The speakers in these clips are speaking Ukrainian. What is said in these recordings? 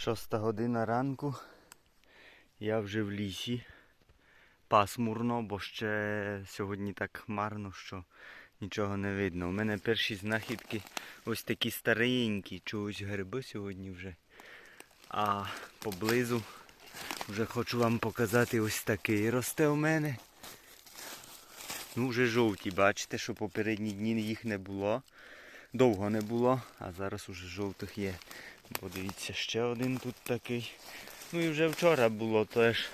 Шоста година ранку. Я вже в лісі. Пасмурно, бо ще сьогодні так хмарно, що нічого не видно. У мене перші знахідки ось такі старенькі, чогось гриби сьогодні вже. А поблизу вже хочу вам показати ось такий росте у мене. Ну, вже жовті, бачите, що попередні дні їх не було. Довго не було, а зараз уже жовтих є. Подивіться, ще один тут такий. Ну і вже вчора було теж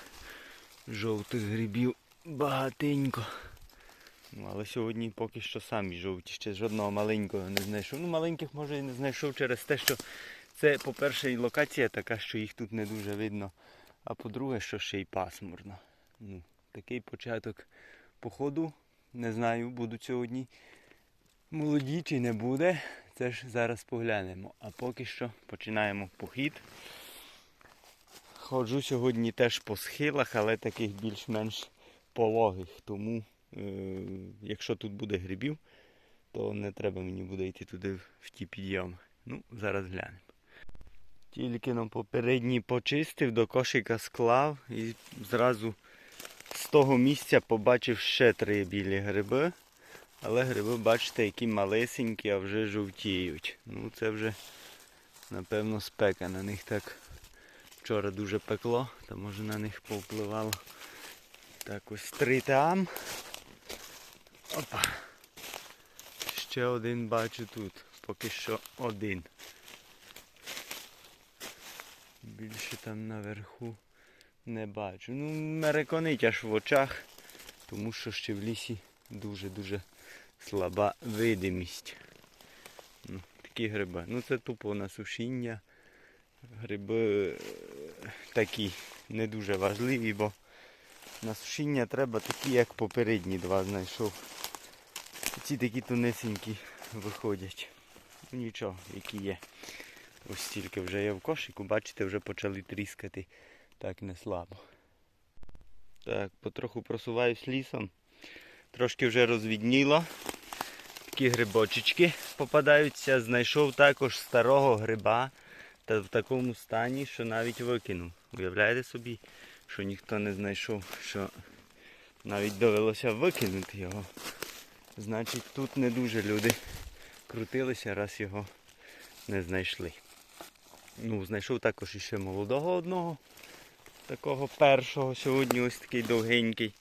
жовтих грибів багатенько. Ну, але сьогодні поки що самі жовті, ще жодного маленького не знайшов. Ну, маленьких може і не знайшов через те, що це, по-перше, і локація така, що їх тут не дуже видно. А по-друге, що ще й пасмурно. Ну, такий початок походу. Не знаю, будуть сьогодні молоді чи не буде. Це ж зараз поглянемо. А поки що починаємо похід. Ходжу сьогодні теж по схилах, але таких більш-менш пологих. Тому, е- якщо тут буде грибів, то не треба мені буде йти туди в ті підйоми. Ну, зараз глянемо. Тільки на попередній почистив, до кошика склав і зразу з того місця побачив ще три білі гриби. Але гриби, бачите, які малесенькі, а вже жовтіють. Ну це вже, напевно, спека. На них так вчора дуже пекло, то може на них повпливало. Так ось три там. Опа. Ще один бачу тут. Поки що один. Більше там наверху не бачу. Ну, мереконить аж в очах, тому що ще в лісі дуже-дуже слаба видимість. Ну, такі гриби. Ну це тупо на сушіння. Гриби е, такі не дуже важливі, бо на сушіння треба такі, як попередні два знайшов. Ці такі тонесенькі виходять. Ну нічого, які є. Ось стільки вже є в кошику, бачите, вже почали тріскати так не слабо. Так, потроху просуваюсь лісом. Трошки вже розвідніло. Такі грибочечки попадаються. Знайшов також старого гриба та в такому стані, що навіть викинув. Уявляєте собі, що ніхто не знайшов, що навіть довелося викинути його. Значить тут не дуже люди крутилися, раз його не знайшли. Ну, знайшов також іще молодого одного, такого першого сьогодні ось такий довгенький.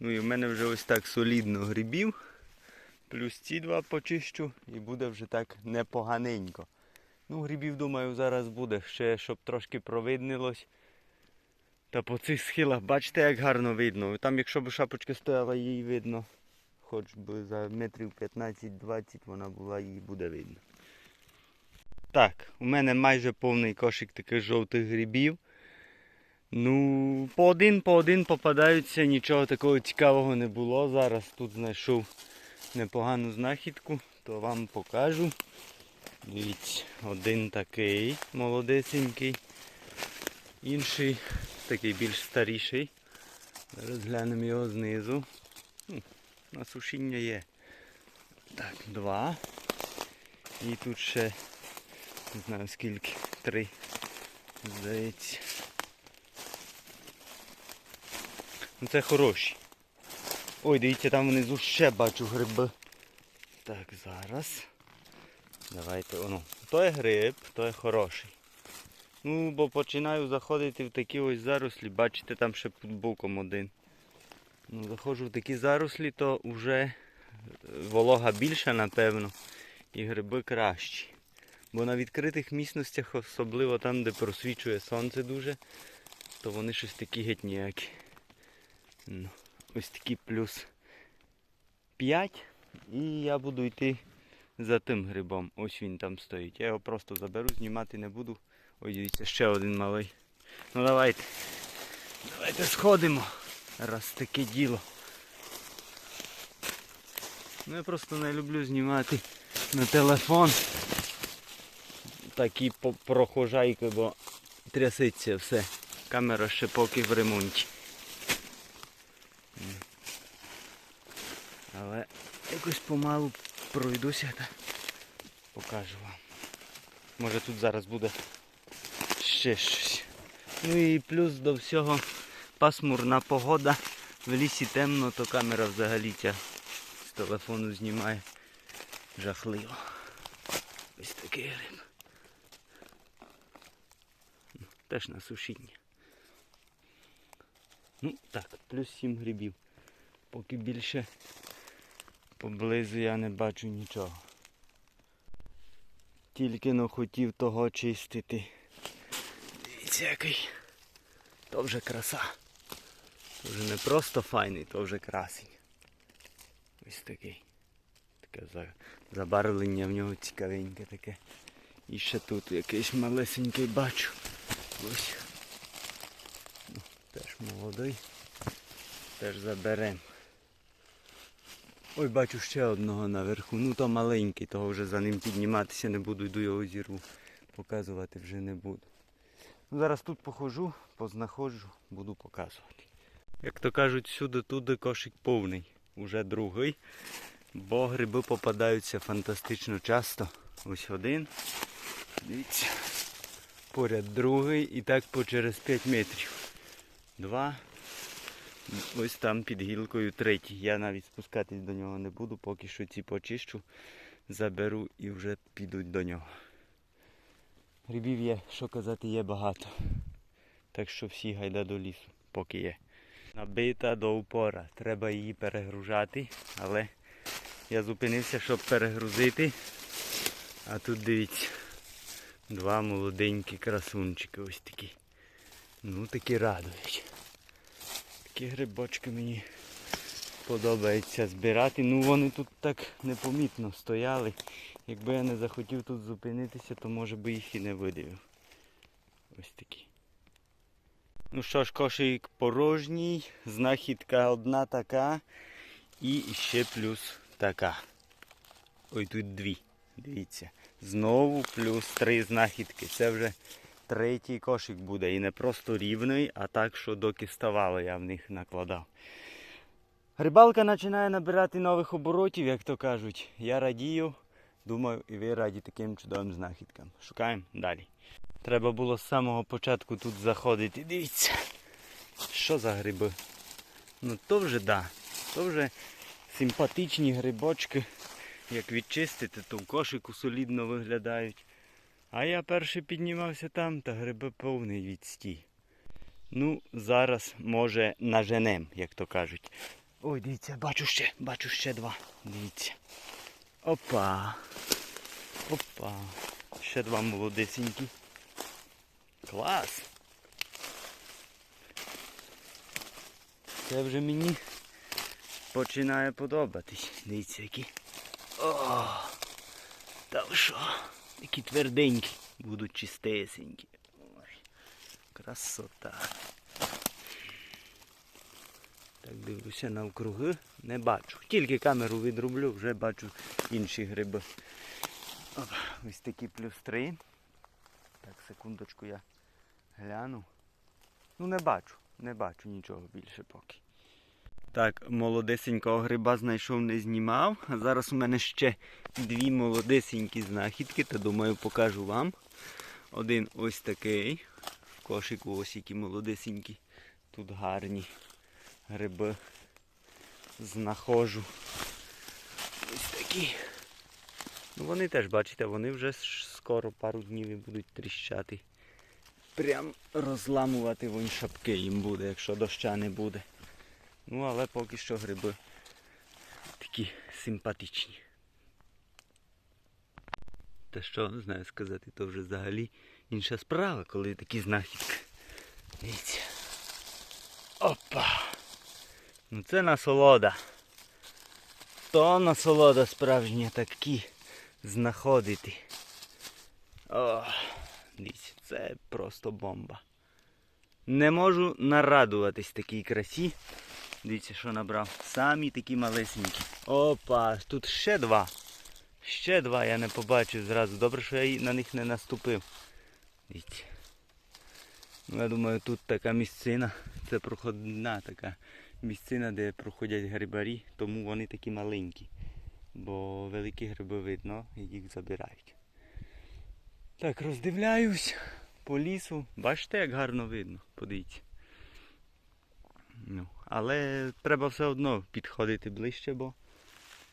Ну і в мене вже ось так солідно грибів. Плюс ці два почищу і буде вже так непоганенько. Ну, грибів, думаю, зараз буде. Ще щоб трошки провиднилось. Та по цих схилах, бачите, як гарно видно. Там, якщо б шапочка стояла, її видно. Хоч би за метрів 15-20 вона була, її буде видно. Так, у мене майже повний кошик таких жовтих грибів. Ну, по один по один попадаються, нічого такого цікавого не було. Зараз тут знайшов непогану знахідку, то вам покажу. Дивіться, один такий молодесенький, інший такий більш старіший. Зараз глянемо його знизу. На сушіння є. Так, два. І тут ще не знаю скільки, три. Здається. Ну це хороші. Ой, дивіться, там внизу ще бачу гриби. Так, зараз. Давайте, оно. Той гриб, той хороший. Ну, бо починаю заходити в такі ось зарослі, бачите, там ще під боком один. Ну, заходжу в такі зарослі, то вже волога більша, напевно, і гриби кращі. Бо на відкритих місностях, особливо там, де просвічує сонце дуже, то вони щось такі геть ніякі. Ось такі плюс 5. І я буду йти за тим грибом. Ось він там стоїть. Я його просто заберу, знімати не буду. Ой, дивіться, ще один малий. Ну давайте. Давайте сходимо. Раз таке діло. Ну я просто не люблю знімати на телефон. Такі прохожайки, бо трясеться все. Камера ще поки в ремонті. Але якось помалу пройдуся та покажу вам. Може тут зараз буде ще щось. Ну і плюс до всього пасмурна погода. В лісі темно, то камера взагалі ця з телефону знімає. Жахливо. Ось такий гриб. Ну, Теж на сушіння. Ну так, плюс 7 грибів. Поки більше поблизу я не бачу нічого. Тільки но хотів того чистити. Дивіться який. То вже краса. То вже не просто файний, то вже красень. Ось такий. Таке забарвлення в нього цікавеньке таке. І ще тут якийсь малесенький бачу. Ось. Ну, теж молодий. Теж заберемо. Ой, бачу ще одного наверху. Ну то маленький, того вже за ним підніматися не буду, йду його зірву. Показувати вже не буду. Ну, зараз тут похожу, познаходжу, буду показувати. Як то кажуть, сюди-туди кошик повний. Уже другий. Бо гриби попадаються фантастично часто. Ось один. Дивіться. Поряд другий і так по через 5 метрів. Два. Ось там під гілкою третій. Я навіть спускатись до нього не буду, поки що ці почищу, заберу і вже підуть до нього. Грибів є, що казати, є багато. Так що всі гайда до лісу, поки є. Набита до упора. Треба її перегружати, але я зупинився, щоб перегрузити. А тут дивіться. Два молоденькі красунчики ось такі. Ну такі радують. Такі грибочки мені подобається збирати. Ну вони тут так непомітно стояли. Якби я не захотів тут зупинитися, то може би їх і не видивив. Ось такі. Ну що ж, кошик порожній, знахідка одна така і ще плюс така. Ой, тут дві. Дивіться. Знову плюс три знахідки. Це вже третій кошик буде. І не просто рівний, а так, що доки ставало, я в них накладав. Рибалка починає набирати нових оборотів, як то кажуть. Я радію. Думаю, і ви раді таким чудовим знахідкам. Шукаємо далі. Треба було з самого початку тут заходити. Дивіться, що за гриби. Ну то вже да. То вже симпатичні грибочки. Як відчистити, то в кошику солідно виглядають. А я перший піднімався там, та гриби повний відстій. Ну, зараз, може, наженем, як то кажуть. Ой, дивіться, бачу ще, бачу ще два. Дивіться. Опа. Опа. Ще два молодесенькі. Клас. Це вже мені починає подобатись. Дивіться, які. О, та що? Які тверденькі. Будуть чистесенькі. Ой, красота. Так дивлюся навкруги, не бачу. Тільки камеру відроблю, вже бачу інші гриби. Оп, ось такі плюс три. Так, секундочку я гляну. Ну не бачу, не бачу нічого більше поки. Так, молодесенького гриба знайшов, не знімав. А зараз у мене ще дві молодесенькі знахідки, та думаю покажу вам. Один ось такий. В кошику ось які молодесенькі. Тут гарні гриби знаходжу. Ось такі. Ну вони теж, бачите, вони вже скоро пару днів будуть тріщати. Прям розламувати вон шапки їм буде, якщо доща не буде. Ну, але поки що гриби такі симпатичні. Та що не знаю сказати, то вже взагалі інша справа, коли такі знахідки. Дивіться. Опа! Ну це насолода. То насолода справжня такі знаходити. О, дивіться, це просто бомба. Не можу нарадуватись такій красі. Дивіться, що набрав. Самі такі малесенькі. Опа, тут ще два. Ще два я не побачив зразу. Добре, що я на них не наступив. Дивіться. Ну, я думаю, тут така місцина. Це проходна така місцина, де проходять грибарі, тому вони такі маленькі. Бо великі гриби видно їх забирають. Так, роздивляюсь. по лісу. Бачите, як гарно видно. Подивіться. Ну, але треба все одно підходити ближче, бо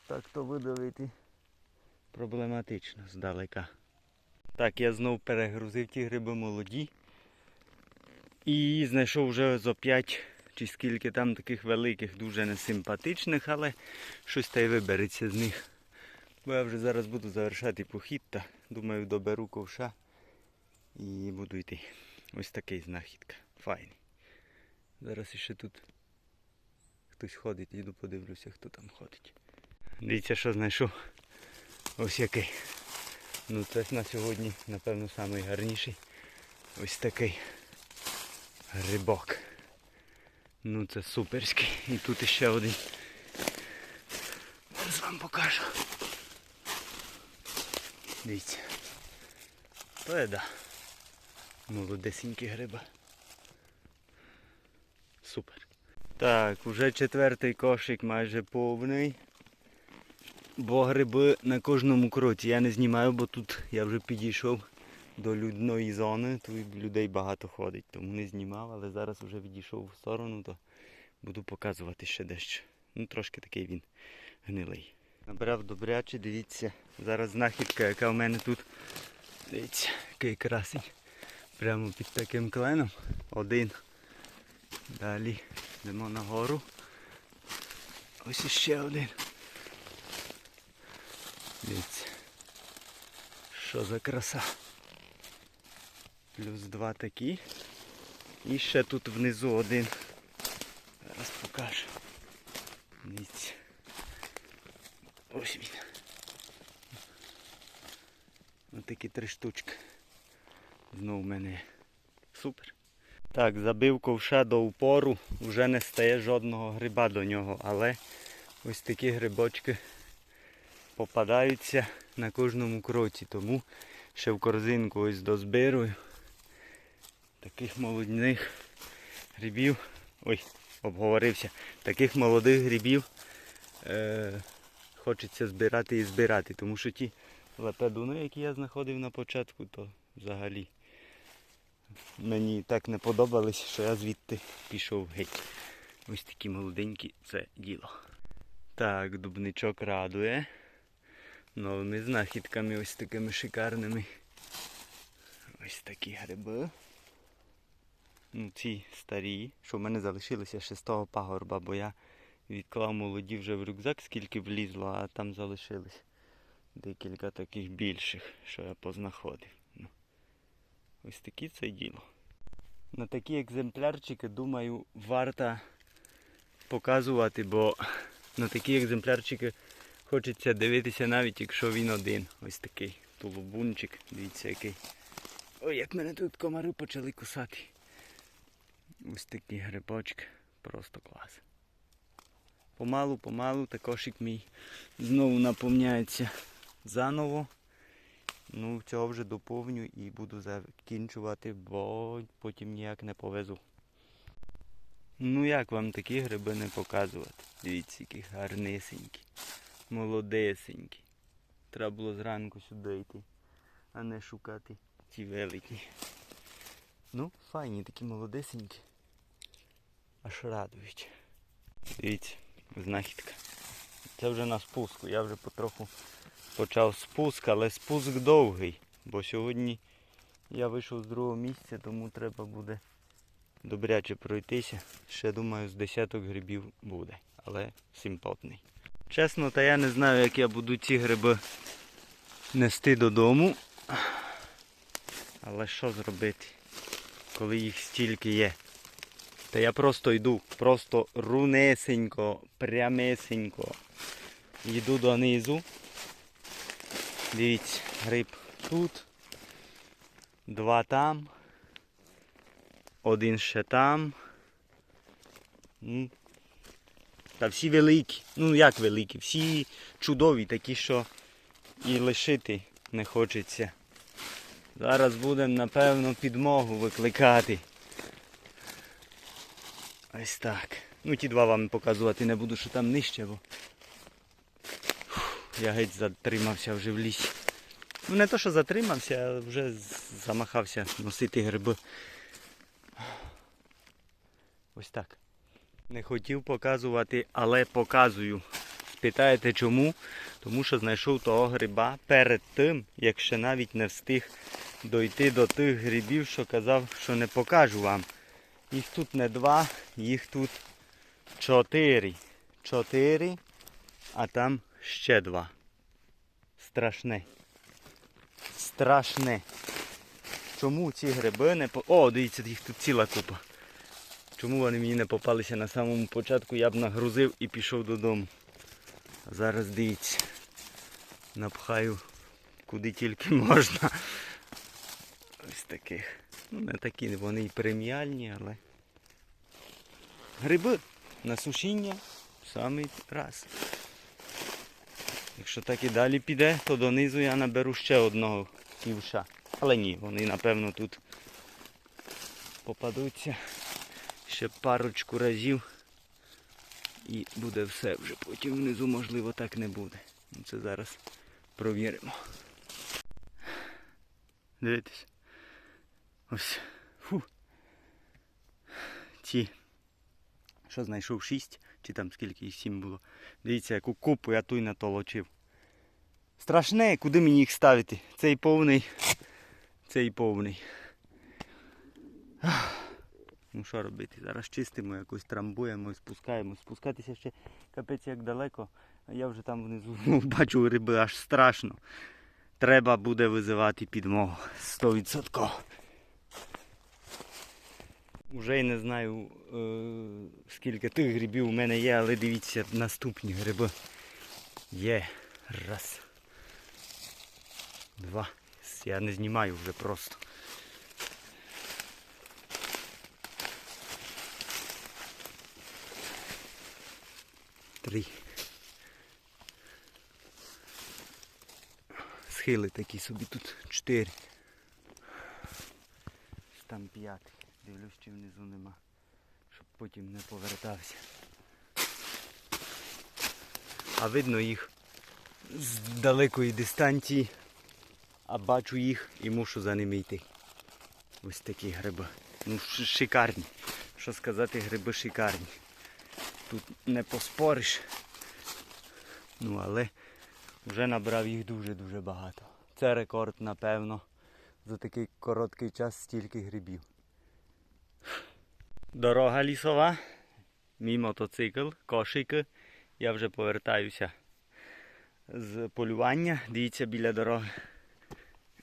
так то видавити проблематично здалека. Так, я знов перегрузив ті гриби молоді. І знайшов вже зо 5 чи скільки там таких великих, дуже несимпатичних, але щось та й вибереться з них. Бо я вже зараз буду завершати похід та думаю доберу ковша і буду йти. Ось такий знахідка. Файний. Зараз іще тут хтось ходить, іду подивлюся, хто там ходить. Дивіться, що знайшов. Ось який. Ну це на сьогодні, напевно, найгарніший. Ось такий грибок. Ну це суперський. І тут іще один. Зараз вам покажу. Дивіться. То є да. Молодесенькі гриба. Супер. Так, вже четвертий кошик майже повний. Бо гриби на кожному кроці. Я не знімаю, бо тут я вже підійшов до людної зони, тут людей багато ходить, тому не знімав, але зараз вже відійшов в сторону, то буду показувати ще дещо. Ну трошки такий він гнилий. Набрав добряче, дивіться. Зараз знахідка, яка в мене тут. Дивіться, який красень. Прямо під таким кленом. Один. Далі йдемо нагору. Ось іще один. Дивіться. Що за краса. Плюс два такі. І ще тут внизу один. Зараз покажу. Дивіться. Ось він. Ось такі три штучки. Знову в мене супер. Так, забив ковша до упору, вже не стає жодного гриба до нього, але ось такі грибочки попадаються на кожному кроці, тому ще в корзинку ось дозбирую таких молодних грибів. Ой, обговорився. Таких молодих грибів е, хочеться збирати і збирати, тому що ті лепедуни, які я знаходив на початку, то взагалі мені так не подобались, що я звідти пішов геть. Ось такі молоденькі це діло. Так, дубничок радує. Новими знахідками ось такими шикарними. Ось такі гриби. Ну, ці старі, що в мене залишилися ще пагорба, бо я відклав молоді вже в рюкзак, скільки влізло, а там залишилось декілька таких більших, що я познаходив. Ось такі це діло. На такі екземплярчики, думаю, варто показувати, бо на такі екземплярчики хочеться дивитися навіть якщо він один. Ось такий тулубунчик. Дивіться який. Ой, як мене тут комари почали кусати. Ось такі грибочки. Просто клас. Помалу, помалу та кошик мій знову наповняється заново. Ну, цього вже доповню і буду закінчувати, бо потім ніяк не повезу. Ну як вам такі гриби не показувати? Дивіться, які гарнисенькі, молодесенькі. Треба було зранку сюди йти, а не шукати ті великі. Ну, файні такі молодесенькі. Аж радують. Дивіться, знахідка. Це вже на спуску. Я вже потроху почав спуск, але спуск довгий. Бо сьогодні я вийшов з другого місця, тому треба буде добряче пройтися. Ще думаю, з десяток грибів буде, але симпотний. Чесно, та я не знаю, як я буду ці гриби нести додому. Але що зробити, коли їх стільки є? Та я просто йду, просто рунесенько, прямесенько. Йду донизу. Дивіться, гриб тут. Два там. Один ще там. Та всі великі. Ну як великі? Всі чудові, такі, що і лишити не хочеться. Зараз будемо, напевно, підмогу викликати. Ось так. Ну ті два вам показувати не буду, що там нижче, бо я геть затримався вже в лісі. Ну не то, що затримався, а вже замахався носити гриби. Ось так. Не хотів показувати, але показую. Спитаєте чому? Тому що знайшов того гриба перед тим, як ще навіть не встиг дойти до тих грибів, що казав, що не покажу вам. Їх тут не два, їх тут чотири. Чотири, а там ще два. Страшне. Страшне. Чому ці гриби не по... О, дивіться, їх тут ціла купа. Чому вони мені не попалися на самому початку, я б нагрузив і пішов додому. А зараз дивіться. Напхаю куди тільки можна. Ось таких. Ну, не такі вони і преміальні, але. Гриби на сушіння в самий раз. Якщо так і далі піде, то донизу я наберу ще одного ківша. Але ні, вони напевно тут попадуться ще парочку разів. І буде все вже. Потім внизу, можливо, так не буде. Ну, Це зараз провіримо. Дивіться. Ось. Фу. Ці. Що знайшов 6, чи там скільки їх 7 було. Дивіться, яку купу я туй натолочив. Страшне, куди мені їх ставити? Цей повний, цей повний. Ну що робити? Зараз чистимо, якось трамбуємо, спускаємо. Спускатися ще капець як далеко, а я вже там внизу ну, бачу риби аж страшно. Треба буде визивати підмогу. 100%. Уже й не знаю, е, скільки тих грибів у мене є, але дивіться, наступні гриби. Є. Раз. Два. Я не знімаю вже просто. Три. Схили такі собі тут чотири. Там п'ятий. Дивлюсь, чи внизу нема. Щоб потім не повертався. А видно їх з далекої дистанції. А бачу їх і мушу за ними йти. Ось такі гриби. Ну, шикарні. Що сказати, гриби шикарні. Тут не поспориш. Ну, але вже набрав їх дуже-дуже багато. Це рекорд, напевно, за такий короткий час стільки грибів. Дорога лісова, мій мотоцикл, кошики. Я вже повертаюся з полювання. Дивіться біля дороги.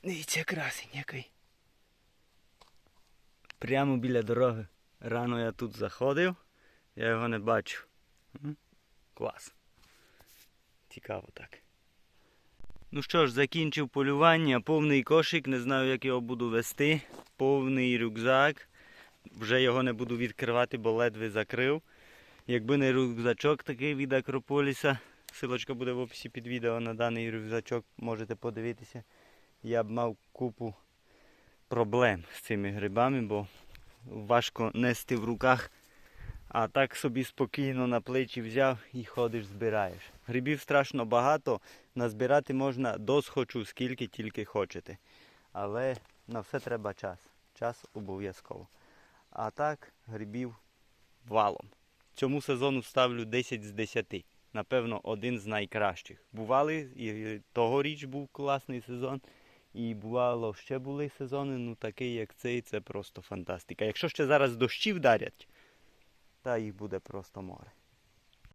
Дивіться, красень який. Прямо біля дороги. Рано я тут заходив, я його не бачу. Клас. Цікаво так. Ну що ж, закінчив полювання, повний кошик, не знаю, як його буду вести. Повний рюкзак. Вже його не буду відкривати, бо ледве закрив. Якби не рюкзачок такий від Акрополіса, силочка буде в описі під відео на даний рюкзачок, можете подивитися. Я б мав купу проблем з цими грибами, бо важко нести в руках. А так собі спокійно на плечі взяв і ходиш, збираєш. Грибів страшно багато, назбирати можна досхочу, скільки тільки хочете. Але на все треба час. Час обов'язково. А так, грибів валом. Цьому сезону ставлю 10 з 10. Напевно, один з найкращих. Бували, і тогоріч був класний сезон. І бувало, ще були сезони, ну такий як цей, це просто фантастика. Якщо ще зараз дощі вдарять, та їх буде просто море.